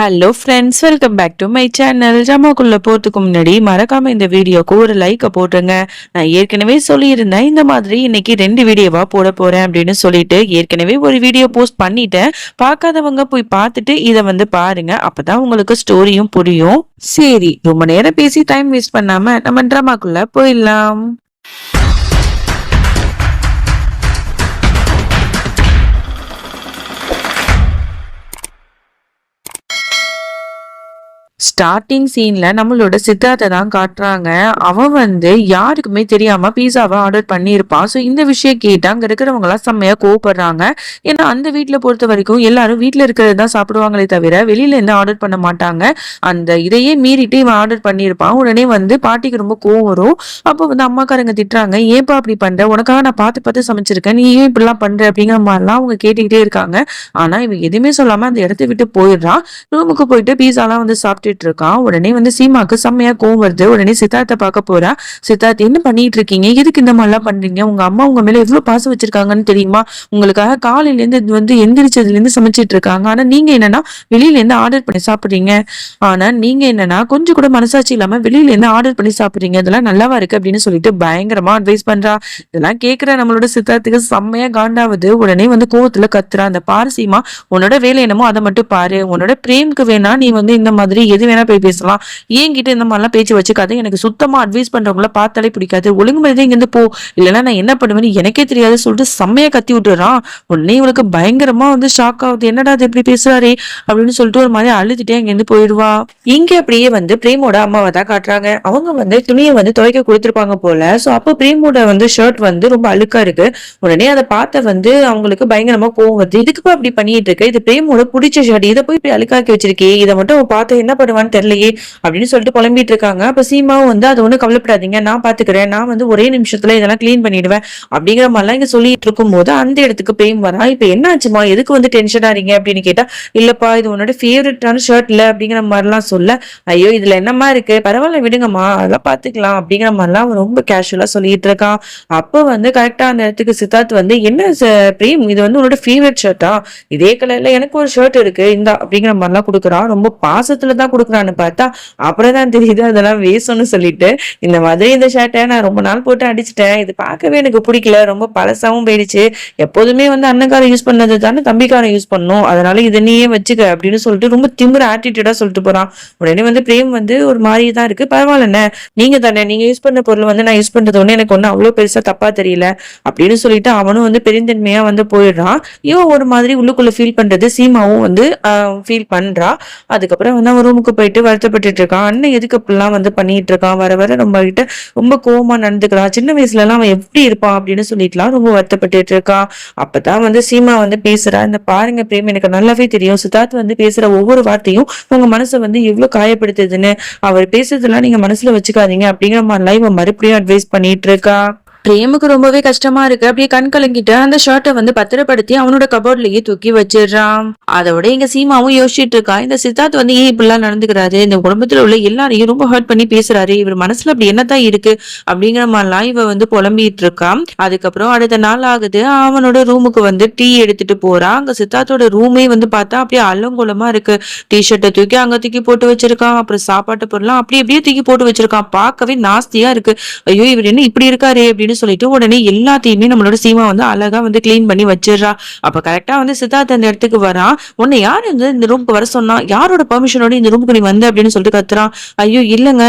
Hello friends welcome back to my channel ஜமாக்குள்ளே போகிறதுக்கு முன்னாடி மறக்காமல் இந்த வீடியோக்கு ஒரு லைக்கை போட்டுருங்க. நான் ஏற்கனவே சொல்லியிருந்தேன் இந்த மாதிரி இன்னைக்கு ரெண்டு வீடியோவாக போட போகிறேன் அப்படின்னு சொல்லிட்டு ஏற்கனவே ஒரு வீடியோ போஸ்ட் பண்ணிட்டேன். பார்க்காதவங்க போய் பார்த்துட்டு இதை வந்து பாருங்க. அப்பதான் உங்களுக்கு ஸ்டோரியும் புரியும். சரி ரொம்ப நேரம் பேசி டைம் வேஸ்ட் பண்ணாமல் நம்ம ட்ராமாக்குள்ளே போயிடலாம். ஸ்டார்டிங் சீன்ல நம்மளோட சித்தார்த்தை தான் காட்டுறாங்க. அவன் வந்து யாருக்குமே தெரியாம பீஸாவை ஆர்டர் பண்ணியிருப்பான் ஸோ இந்த விஷயம் கேட்டு அங்க இருக்கிறவங்க எல்லாம் செம்மையா கோவப்படுறாங்க. ஏன்னா அந்த வீட்டில் பொறுத்த வரைக்கும் எல்லாரும் வீட்டில் இருக்கிறது தான் சாப்பிடுவாங்களே தவிர வெளியில இருந்து ஆர்டர் பண்ண மாட்டாங்க. அந்த இதையே மீறிட்டு இவன் ஆர்டர் பண்ணியிருப்பான். உடனே வந்து பாட்டிக்கு ரொம்ப கோவம் வரும். அப்போ வந்து அம்மாக்காரங்க திட்டுறாங்க ஏப்பா அப்படி பண்ற? உனக்காக நான் பார்த்து பார்த்து சமைச்சிருக்கேன். நீ ஏன் இப்படிலாம் பண்ற? அப்படிங்கிற மாதிரிலாம் அவங்க கேட்டுக்கிட்டே இருக்காங்க. ஆனா இவன் எதுவுமே சொல்லாம அந்த இடத்த விட்டு போயிடுறான் ரூமுக்கு போயிட்டு பீஸாலாம் வந்து சாப்பிட்டு சாப்பிட்டுட்டு இருக்கான் உடனே வந்து சீமாக்கு செம்மையா கோவம் வருது. உடனே சித்தார்த்த பார்க்க போறா. சித்தார்த் என்ன பண்ணிட்டு இருக்கீங்க எதுக்கு இந்த மாதிரிலாம் பண்றீங்க? உங்க அம்மா உங்க மேல எவ்வளவு பாசம் வச்சிருக்காங்கன்னு தெரியுமா? உங்களுக்காக காலையில இருந்து இது வந்து எந்திரிச்சதுல இருந்து சமைச்சிட்டு இருக்காங்க ஆனா நீங்க என்னன்னா வெளியில இருந்து ஆர்டர் பண்ணி சாப்பிடுறீங்க. ஆனா நீங்க என்னன்னா கொஞ்சம் கூட மனசாட்சி இல்லாம வெளியில இருந்து ஆர்டர் பண்ணி சாப்பிடுறீங்க. இதெல்லாம் நல்லாவா இருக்கு? அப்படின்னு சொல்லிட்டு பயங்கரமா அட்வைஸ் பண்றா. இதெல்லாம் கேக்குற நம்மளோட சித்தார்த்துக்கு செம்மையா காண்டாவது. உடனே வந்து கோவத்துல கத்துறா. அந்த பாரசீமா உன்னோட வேலை என்னமோ அதை மட்டும் பாரு. உன்னோட பிரேமுக்கு வேணா நீ வந்து இந்த மாதிரி எது வேணா போய் பேசலாம். என்கிட்ட இந்த மாதிரிலாம் பேச்சு வச்சுக்காது எனக்கு சுத்தமா அட்வைஸ் பண்றவங்கள பார்த்தாலே பிடிக்காது. ஒழுங்கு மாதிரி இங்க இருந்து போ. இல்லைன்னா நான் என்ன பண்ணுவேன்னு எனக்கே தெரியாது சொல்லிட்டு செம்மையா கத்தி விட்டுறான். உடனே இவளுக்கு பயங்கரமா வந்து ஷாக் ஆகுது. என்னடா அது எப்படி பேசுறாரே? அப்படின்னு சொல்லிட்டு ஒரு மாதிரி அழுதுட்டே அங்க இருந்து போயிடுவா. இங்க அப்படியே வந்து பிரேமோட அம்மாவை தான் காட்டுறாங்க. அவங்க வந்து துணியை வந்து துவைக்க கொடுத்துருப்பாங்க போல. சோ அப்போ பிரேமோட வந்து ஷர்ட் வந்து ரொம்ப அழுக்கா இருக்கு. உடனே அதை பார்த்த வந்து அவங்களுக்கு பயங்கரமா கோவம் வருது. இதுக்கு அப்படி பண்ணிட்டு இருக்க? இது பிரேமோட பிடிச்ச ஷர்ட் இதை போய் இப்படி அழுக்காக்கி வச்சிருக்கே இதை மட்டும் அவன் பார்த்து என்ன பண்ணுவான்னு தெரியலையே அப்படின்னு சொல்லிட்டு புலம்பிட்டு இருக்காங்க. அப்ப சீமாவும் வந்து அதை ஒன்றும் கவலைப்படாதீங்க. நான் பாத்துக்கிறேன். நான் வந்து ஒரே நிமிஷத்துல இதெல்லாம் கிளீன் பண்ணிடுவேன். அப்படிங்கிற மாதிரிலாம் இங்க சொல்லிட்டு இருக்கும் போது அந்த இடத்துக்கு பிரேம் வரா. இப்ப என்ன ஆச்சுமா எதுக்கு வந்து டென்ஷன் ஆறீங்க? அப்படின்னு கேட்டா இல்லப்பா இது உன்னோட ஃபேவரட்டான ஷர்ட் இல்ல அப்படிங்கிற மாதிரிலாம் சொல்ல ஐயோ இதுல என்னமா இருக்கு? பரவாயில்ல விடுங்கம்மா. அதெல்லாம் பாத்துக்கலாம். அப்படிங்கிற மாதிரிலாம் அவன் ரொம்ப கேஷுவலா சொல்லிட்டு இருக்கான். அப்போ வந்து கரெக்டா அந்த இடத்துக்கு சித்தார்த் வந்து என்ன பிரேம் இது வந்து உன்னோட ஃபேவரட் ஷர்ட்டா இதே கலர்ல எனக்கு ஒரு ஷர்ட் இருக்கு. இந்த அப்படிங்கிற மாதிரிலாம் கொடுக்குறான். ரொம்ப பாசத்துல தான் கொடுக்குறான்னு பார்த்தா அப்புறம் தான் தெரியுது அதெல்லாம் வேஸ்ட்னு சொல்லிட்டு இந்த மாதிரி இந்த ஷர்ட்டை நான் ரொம்ப நாள் போட்டு அடிச்சிட்டேன். இது பார்க்கவே எனக்கு பிடிக்கல. ரொம்ப பழசாவும் போயிடுச்சு. எப்போதுமே வந்து அண்ணக்காரன் யூஸ் பண்ணது தானே தம்பிக்காரன் யூஸ் பண்ணும் அதனால இதை நீயே வச்சுக்க அப்படின்னு சொல்லிட்டு ரொம்ப திமிர ஆட்டிடியூடா சொல்லிட்டு போறான். உடனே வந்து பிரேம் வந்து ஒரு மாதிரி தான் இருக்கு. பரவாயில்லண்ணே. நீங்க தானே நீங்க யூஸ் பண்ண பொருள் வந்து நான் யூஸ் பண்றது ஒண்ணு எனக்கு ஒன்றும் அவ்வளோ பெருசா தப்பா தெரியல அப்படின்னு சொல்லிட்டு அவனும் வந்து பெருந்தன்மையா வந்து போயிடுறான். இவன் ஒரு மாதிரி உள்ளுக்குள்ள ஃபீல் பண்றது சீமாவும் வந்து ஃபீல் பண்றா. அதுக்கப்புறம் வந்து அவன் ரூமுக்கு போயிட்டு வருத்தப்பட்டுட்டு இருக்கான் அண்ணன் எதுக்கு அப்படிலாம் வந்து பண்ணிட்டு இருக்கான் வர வர நம்ம கிட்ட ரொம்ப கோவமா நடந்துக்கிறான் சின்ன வயசுல எல்லாம் அவன் எப்படி இருப்பான் அப்படின்னு சொல்லிட்டுலாம் ரொம்ப வருத்தப்பட்டுட்டு இருக்கான் அப்பதான் வந்து சீமா வந்து பேசுறா. இந்த பாருங்க பிரேம் எனக்கு நல்லாவே தெரியும். சித்தார்த் வந்து பேசுற ஒவ்வொரு வார்த்தையும் உங்க மனசை வந்து எவ்வளவு காயப்படுத்துதுன்னு. அவர் பேசுறதெல்லாம் நீங்க மனசுல வச்சுக்காதீங்க. அப்படிங்கிற மாதிரிலாம் இவன் மறுபடியும் அட்வைஸ் பண்ணிட்டு இருக்கா பிரேமுக்கு ரொம்பவே கஷ்டமா இருக்கு. அப்படியே கண் கலங்கிட்டு அந்த ஷர்ட்டை வந்து பத்திரப்படுத்தி அவனோட கபோர்ட்லயே தூக்கி வச்சிடுறான். அதோட இங்க சீமாவும் யோசிச்சுட்டு இருக்கா இந்த சித்தார்த் வந்து ஏன் இப்படிலாம் நடந்துக்கிறாரு? இந்த குடும்பத்துல உள்ள எல்லாரையும் ரொம்ப ஹர்ட் பண்ணி பேசுறாரு. இவர் மனசுல அப்படி என்னதான் இருக்கு? அப்படிங்கிற மாதிரிலாம் இவ வந்து புலம்பிட்டு இருக்கான். அதுக்கப்புறம் அடுத்த நாள் ஆகுது. அவனோட ரூமுக்கு வந்து டீ எடுத்துட்டு போறான். அங்க சித்தார்த்தோட ரூமே வந்து பார்த்தா அப்படியே அலங்கோலமா இருக்கு. டி ஷர்ட்டை தூக்கி அங்க தூக்கி போட்டு வச்சிருக்கான். அப்புறம் சாப்பாட்டு பொருள்லாம் அப்படி அப்படியே தூக்கி போட்டு வச்சிருக்கான். பார்க்கவே நாஸ்தியா இருக்கு. ஐயோ இவர் என்ன இப்படி இருக்காரு அப்படின்னு சொல்லிட்டு உடனே எல்லாத்தையுமே நம்மளோட சீமா வந்து அழகா வந்து கிளீன் பண்ணி வச்சிடுறா. அப்ப கரெக்டா வந்து சித்தார்த்த அந்த இடத்துக்கு வரான் உன்னை யார் வந்து இந்த ரூமுக்கு வர சொன்னா? யாரோட பெர்மிஷனோட இந்த ரூமுக்கு நீ வந்த அப்படின்னு சொல்லிட்டு கத்துறான் ஐயோ இல்லைங்க.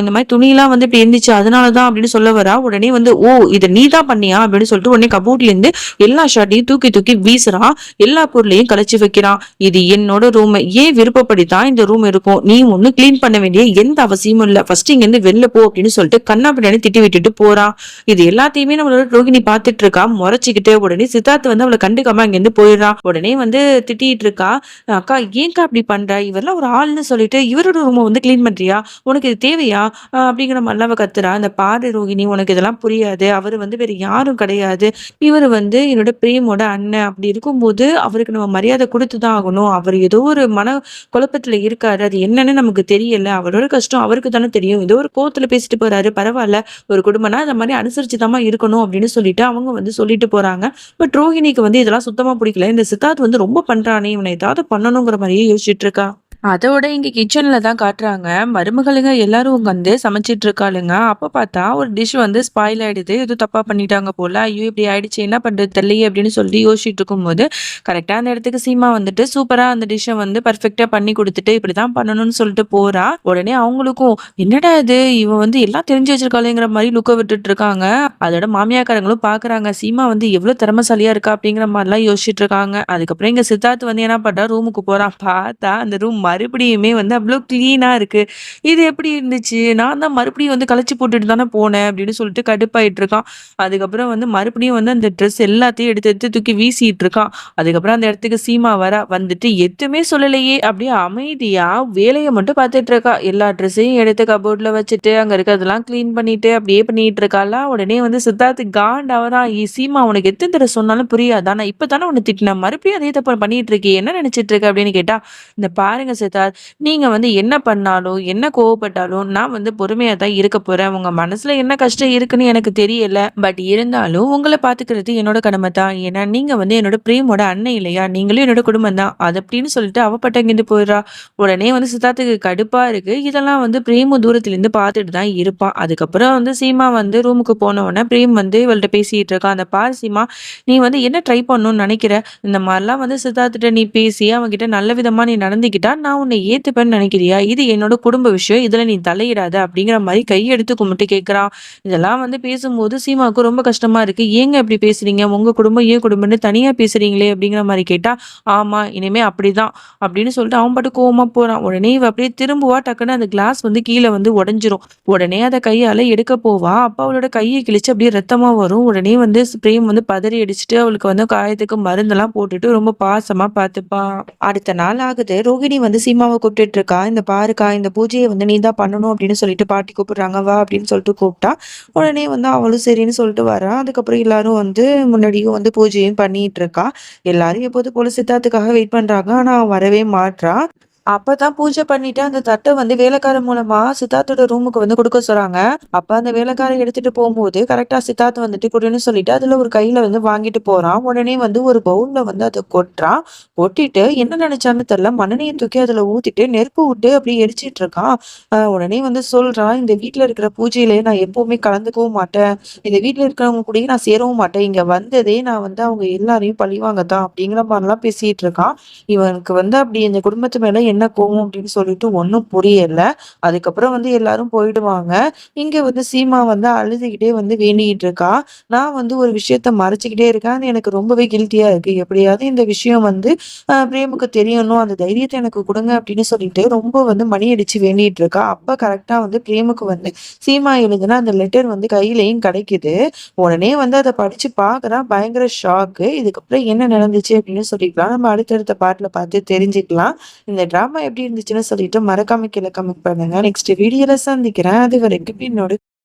இந்த மாதிரி துணியெல்லாம் வந்து இப்படி இருந்துச்சு. அதனாலதான் அப்படின்னு சொல்ல வரா. உடனே வந்து ஓ இதை நீ தான் பண்ணியா? அப்படின்னு சொல்லிட்டு உடனே கபோர்ட்ல இருந்து எல்லா ஷர்ட்டையும் தூக்கி தூக்கி வீசுறான் எல்லா பொருளையும் கலைச்சு வைக்கிறான் இது என்னோட ரூம் ஏன் விருப்பப்படி தான் இந்த ரூம் இருக்கும்? நீ ஒண்ணு கிளீன் பண்ண வேண்டிய எந்த அவசியமும் இல்ல. ஃபர்ஸ்ட் இங்க இருந்து வெளில போ அப்படின்னு சொல்லிட்டு கண்ணா பின்னாடி திட்டி விட்டுட்டு போறான் இது எல்லாத்தையுமே நம்மளோட ரோகிணி பாத்துட்டு இருக்கா. முறைச்சிக்கிட்டே உடனே சித்தார்த் வந்து அவளை கண்டுக்காம அங்கிருந்து போயிடுறான் உடனே வந்து திட்டிட்டு இருக்கா. அக்கா ஏன்க்கா அப்படி பண்ற? இவரெல்லாம் ஒரு ஆள்னு சொல்லிட்டு இவரோட ரூமை வந்து கிளீன் பண்றியா? உனக்கு இது தேவையா? அப்படிங்கிற மாதிரிலாம் கத்துறா. அந்த பாரு ரோகிணி உனக்கு இதெல்லாம் புரியாது. அவர் வந்து வேற யாரும் கிடையாது. இவர் வந்து என்னோட பிரேமோட அண்ணன். அப்படி இருக்கும்போது அவருக்கு நம்ம மரியாதை கொடுத்துதான் ஆகணும். அவர் ஏதோ ஒரு மன குழப்பத்துல இருக்காரு. அது என்னன்னு நமக்கு தெரியல. அவரோட கஷ்டம் அவருக்கு தானே தெரியும். ஏதோ ஒரு கோத்துல பேசிட்டு போறாரு. பரவாயில்ல. ஒரு குடும்பம்னா அந்த மாதிரி அனுசரிச்சு இருக்கணும் அப்படின்னு சொல்லிட்டு அவங்க வந்து சொல்லிட்டு போறாங்க. பட் ரோஹிணிக்கு வந்து இதெல்லாம் சுத்தமா பிடிக்கல. இந்த சித்தார்த் வந்து ரொம்ப பண்றானே. இவனை ஏதாவது பண்ணணுங்கிற மாதிரியே யோசிச்சுட்டு இருக்கா. அதோட இங்க கிச்சன்ல தான் காட்டுறாங்க. மருமகளுங்க எல்லாரும் வந்து சமைச்சிட்டு இருக்காளுங்க. அப்ப பார்த்தா ஒரு டிஷ் வந்து ஸ்பாயில் ஆயிடுது. எதுவும் தப்பா பண்ணிட்டாங்க போல. ஐயோ! இப்படி ஆயிடுச்சு என்ன பண்றது தெரியலையே அப்படின்னு சொல்லி யோசிச்சுட்டு இருக்கும்போது, கரெக்ட்டா அந்த இடத்துக்கு சீமா வந்துட்டு சூப்பரா அந்த டிஷ்ஷை வந்து பெர்ஃபெக்ட்டா பண்ணி குடுத்துட்டு, இப்படிதான் பண்ணணும்னு சொல்லிட்டு போறா. உடனே அவங்களுக்கும் என்னடா இது இவ வந்து எல்லாம் தெரிஞ்சு வச்சிருக்காளேங்கிற மாதிரி லுக்க விட்டுட்டு இருக்காங்க. அதோட மாமியாக்காரங்களும் பார்க்குறாங்க. சீமா வந்து எவ்வளோ திறமைசாலியா இருக்கா அப்படிங்கிற மாதிரிலாம் யோசிச்சுட்டு இருக்காங்க. அதுக்கப்புறம் இங்க சித்தார்த் வந்து என்ன பண்ணுறா ரூமுக்கு போறான். பார்த்தா அந்த ரூம் மறுபடியுமே வந்து அவ்வளோ க்ளீனாக இருக்குது இது எப்படி இருந்துச்சு? நான் தான் மறுபடியும் வந்து கழிச்சு போட்டுட்டு தானே போனேன் அப்படின்னு சொல்லிட்டு கடுப்பாயிட்டு இருக்கான். அதுக்கப்புறம் வந்து மறுபடியும் வந்து அந்த ட்ரெஸ் எல்லாத்தையும் எடுத்து எடுத்து தூக்கி வீசிட்டு இருக்கான். அதுக்கப்புறம் அந்த இடத்துக்கு சீமா வர வந்துட்டு எதுவுமே சொல்லலையே அப்படியே அமைதியாக வேலையை மட்டும் பார்த்துட்டு இருக்கா. எல்லா ட்ரெஸ்ஸையும் எடுத்து கபோர்டில் வச்சுட்டு, அங்கே இருக்கிறதெல்லாம் க்ளீன் பண்ணிட்டு அப்படியே பண்ணிட்டு இருக்காளா. உடனே வந்து சித்தார்த்து காண்டாவதான் சீமா உனக்கு எத்தனை தடவை சொன்னாலும் புரியாதானா இப்போ தானே உன்னை திட்டினேன். மறுபடியும் அதே தப்பு பண்ணிட்டு இருக்கியே. என்ன நினைச்சிட்டு இருக்க?" அப்படின்னு கேட்டா, "இந்த பாருங்க சித்தார்த், நீங்க வந்து என்ன பண்ணாலும், என்ன கோவப்பட்டாலும் நான் வந்து பொறுமையா தான் இருக்க போறேன். உங்க மனசுல என்ன கஷ்டம் இருக்குன்னு எனக்கு தெரியல. பட் இருந்தாலும் உங்களை பார்த்துக்கிறது என்னோட கடமை தான். ஏன்னா நீங்கள் வந்து என்னோட பிரேமோட அண்ணன் இல்லையா? நீங்களும் என்னோட குடும்பம் தான்." அது அப்படின்னு சொல்லிட்டு அவ பாட்டுக்கு போயிடுறா. உடனே வந்து சித்தார்த்துக்கு கடுப்பாக இருக்கு. இதெல்லாம் வந்து பிரேமும் தூரத்துலேருந்து பார்த்துட்டு தான் இருப்பான். அதுக்கப்புறம் வந்து சீமா வந்து ரூமுக்கு போனவுடனே பிரேம் வந்து இவள்கிட்ட பேசிகிட்டு இருக்கான். "அந்த பார் சீமா, நீ வந்து என்ன ட்ரை பண்ணணும்னு நினைக்கிற? இந்த மாதிரிலாம் வந்து சித்தார்த்திட்ட நீ பேசி அவங்ககிட்ட நல்ல விதமாக நீ நடந்துக்கிட்டா, நான் நான் உன்னை ஏத்துப்பேன்னு நினைக்கிறியா? இது என்னோட குடும்ப விஷயம். இதுல நீ தலையிடாத." அப்படிங்கிற மாதிரி கையெடுத்து கும்பிட்டு கேட்குறான். இதெல்லாம் வந்து பேசும்போது சீமாவுக்கு ரொம்ப கஷ்டமா இருக்கு. "ஏங்க இப்படி பேசுறீங்க? உங்க குடும்பம் ஏன் குடும்பம்னு தனியா பேசுறீங்களே." அப்படிங்கிற மாதிரி கேட்டா, "ஆமா, இனிமே அப்படிதான்." அப்படின்னு சொல்லிட்டு அவன் பாட்டு கோவமா போறான். உடனே இவ அப்படியே திரும்புவா. டக்குன்னு அந்த கிளாஸ் வந்து கீழே வந்து உடஞ்சிரும் உடனே அதை கையால எடுக்க போவா. அப்பா அவளோட கையை கிழிச்சு அப்படியே ரத்தமா வரும். உடனே வந்து பிரேம் வந்து பதறி அடிச்சுட்டு அவளுக்கு வந்து காயத்துக்கு மருந்தெல்லாம் போட்டுட்டு ரொம்ப பாசமா பார்த்துப்பா அடுத்த நாள் ஆகுது. ரோகிணி வந்து சீமாவ கூப்பிட்டுட்டு இருக்கா. "இந்த பாருக்கா, இந்த பூஜையை வந்து நீ தான் பண்ணணும்." அப்படின்னு சொல்லிட்டு பாட்டி கூப்பிடுறாங்க. "வா" அப்படின்னு சொல்லிட்டு கூப்பிட்டா. உடனே வந்து அவளும் சரின்னு சொல்லிட்டு வரா. அதுக்கப்புறம் எல்லாரும் வந்து முன்னாடியும் வந்து பூஜையும் பண்ணிட்டு இருக்கா. எல்லாரும் எப்போதும் போல சித்தார்த்துக்காக வெயிட் பண்றாங்க. ஆனா அவன் வரவே மாட்டா அப்பதான் பூஜை பண்ணிட்டு அந்த தட்டை வந்து வேலைக்காரன் மூலமா சித்தார்த்தோட ரூமுக்கு வந்து கொடுக்க சொல்றாங்க. அப்ப அந்த வேலைக்காரன் எடுத்துட்டு போகும்போது கரெக்டா சித்தார்த்த வந்துட்டு குடுன்னு சொல்லிட்டு அதுல ஒரு கையில வந்து வாங்கிட்டு போறான். உடனே வந்து ஒரு பவுல்ல வந்து அதை கொட்டுறான். கொட்டிட்டு என்ன நினைச்சான்னு தெரியல. மண்ணெண்ணெய தூக்கி அதுல ஊத்திட்டு நெருப்பு விட்டு அப்படியே எரிச்சிட்டு இருக்கான். உடனே வந்து சொல்றான், "இந்த வீட்டுல இருக்கிற பூஜையிலேயே நான் எப்பவுமே கலந்துக்கவும் மாட்டேன். இந்த வீட்டுல இருக்கிறவங்க கூடயும் நான் சேரவும் மாட்டேன். இங்க வந்ததே நான் வந்து அவங்க எல்லாரையும் பழிவாங்க தான்." அப்படிங்கிற மாதிரிலாம் பேசிட்டு இருக்கான். இவனுக்கு வந்து அப்படி இந்த குடும்பத்து மேல என்ன என்ன கோவம் அப்படின்னு சொல்லிட்டு ஒன்றும் புரியல. அதுக்கப்புறம் வந்து எல்லாரும் போயிடுவாங்க. இங்க வந்து சீமா வந்து அழுதுகிட்டே வந்து வேண்டிக்கிட்டு இருக்கா. "நான் வந்து ஒரு விஷயத்த மறைச்சிக்கிட்டே இருக்கேன். அது எனக்கு ரொம்பவே கில்ட்டியா இருக்கு. எப்படியாவது இந்த விஷயம் வந்து பிரேமுக்கு தெரியணும். அந்த தைரியத்தை எனக்கு கொடுங்க அப்படின்னு சொல்லிட்டு ரொம்ப வந்து மணி அடிச்சு வேண்டிட்டு இருக்கா. அப்ப கரெக்டா வந்து பிரேமுக்கு வந்து சீமா எழுதுனா அந்த லெட்டர் வந்து கையிலையும் கிடைக்குது. உடனே வந்து அதை படிச்சு பார்க்குறான். பயங்கர ஷாக்கு. இதுக்கப்புறம் என்ன நடந்துச்சு அப்படின்னு சொல்லிக்கலாம். நம்ம அடுத்தடுத்த பாட்டில் பார்த்து தெரிஞ்சுக்கலாம். இந்த ட்ராமா எப்படி இருந்துச்சுன்னு சொல்லிட்டு மறக்காம கீழ கமெண்ட் பண்ணுங்க. நெக்ஸ்ட் வீடியோல சந்திக்கிறேன். அது வரைக்கும் என்னோட